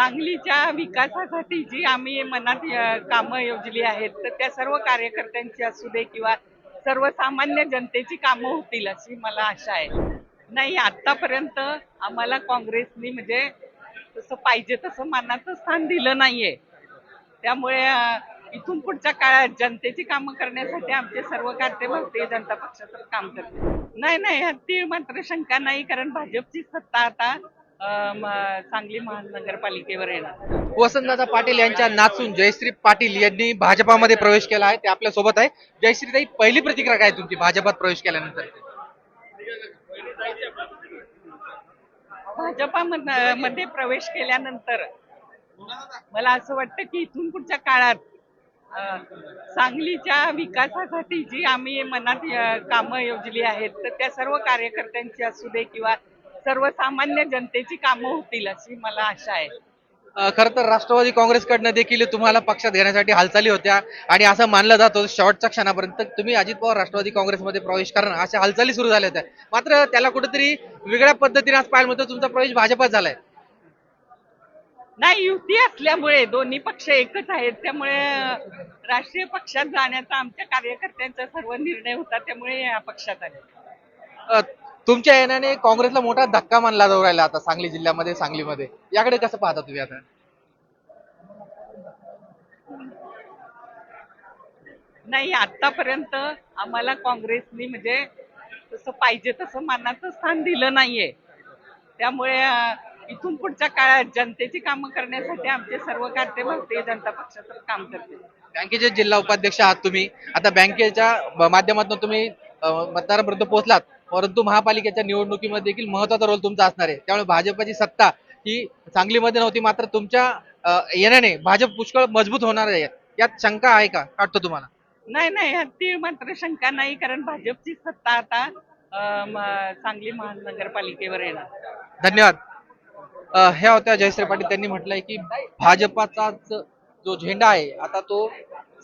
सांगलीच्या विकासासाठी जी आम्ही मनात कामं योजली आहेत तर त्या सर्व कार्यकर्त्यांची असू दे किंवा सर्वसामान्य जनतेची कामं होतील अशी मला आशा आहे. नाही आतापर्यंत आम्हाला काँग्रेसनी म्हणजे तसं पाहिजे तसं मानाचं स्थान दिलं नाहीये. त्यामुळे इथून पुढच्या काळात जनतेची कामं करण्यासाठी आमचे सर्व कार्यकर्ते भारतीय जनता पक्षाचं काम करते नाही नाही ती मात्र शंका नाही कारण भाजपची सत्ता आता सांगली महानगरपालिकेवर येणार. वसंतदादा पाटील यांच्या नाचून जयश्री पाटील यांनी भाजपामध्ये प्रवेश केला आहे. ते आपल्यासोबत आहे. जयश्रीताई पहिली प्रतिक्रिया काय तुमची भाजपात प्रवेश केल्यानंतर? भाजपा मध्ये प्रवेश केल्यानंतर मला असं वाटतं की इथून पुढच्या काळात सांगलीच्या विकासासाठी जी आम्ही मनात कामं योजली आहेत तर त्या सर्व कार्यकर्त्यांची असू दे किंवा सर्वसामान्य जनतेची कामं होतील अशी मला आशा आहे. खर तर राष्ट्रवादी काँग्रेसकडनं देखील तुम्हाला पक्षात घेण्यासाठी हालचाली होत्या आणि असं मानलं जात होतं शेवटच्या क्षणापर्यंत. तुम्ही अजित पवार राष्ट्रवादी काँग्रेसमध्ये प्रवेश करणार अशा हालचाली सुरू झाल्या होत्या. मात्र त्याला कुठेतरी वेगळ्या पद्धतीने आज पाहायला मिळतं. तुमचा प्रवेश भाजपात झालाय. नाही युती असल्यामुळे दोन्ही पक्ष एकच आहेत. त्यामुळे राष्ट्रीय पक्षात जाण्याचा आमच्या कार्यकर्त्यांचा सर्व निर्णय होता. त्यामुळे या पक्षात आले. तुमच्या येण्याने काँग्रेसला मोठा धक्का मानला जाऊ राहिला आता सांगली जिल्ह्यामध्ये सांगलीमध्ये. याकडे कसं पाहता तुम्ही आता? नाही आतापर्यंत आम्हाला काँग्रेसनी म्हणजे तसं पाहिजे तसं मानाचं स्थान दिलं नाहीये. त्यामुळे इथून पुढच्या काळात जनतेची कामं करण्यासाठी आमचे सर्व कार्यकर्ते भारतीय जनता पक्षाचं काम करतील. बँकेचे जिल्हा उपाध्यक्ष आहात तुम्ही. आता बँकेच्या माध्यमातून तुम्ही मतदारापर्यंत पोहोचलात. परंतु महापालिकेच्या निवडणुकीमध्ये देखील महत्त्वाचा रोल तुमचा असणार आहे. त्यामुळे भाजपची सत्ता ही सांगलीमध्ये नव्हती मात्र तुमच्या येण्याने भाजप पुष्कळ मजबूत होणार आहे. यात शंका आहे का? वाटतं तुम्हाला? नाही नाही तीळ मात्र शंका नाही कारण भाजपची सत्ता आता सांगली महानगरपालिकेवर येणार. धन्यवाद. ह्या होत्या जयश्री पाटील. त्यांनी म्हटलंय की भाजपाचाच जो झेंडा आहे आता तो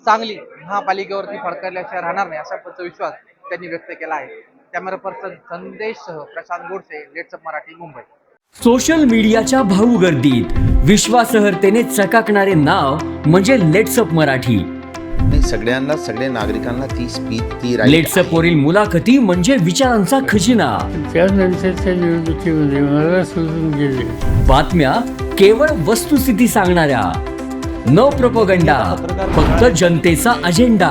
सांगली महापालिकेवरती फडकल्याशिवाय राहणार नाही असा विश्वास त्यांनी व्यक्त केला आहे. कॅमेरा पर्सन संदेशसह प्रशांत गोडसे लेट्सअप मराठी मुंबई. सोशल मीडियाच्या भाऊ गर्दीत विश्वासार्हतेने चकाकणारे नाव म्हणजे लेट्सअप मराठी. नाही सगळ्यांना सगळ्या नागरिकांना ती स्पीच ती लेट्सअप वरील मुलाखती म्हणजे विचारांचा खजिना. त्यानंतरच्या निवडणुकीमध्ये मला सोडून गेले. बातम्या केवळ वस्तुस्थिती सांगणाऱ्या. न प्रपोगंडा फक्त जनतेचा अजेंडा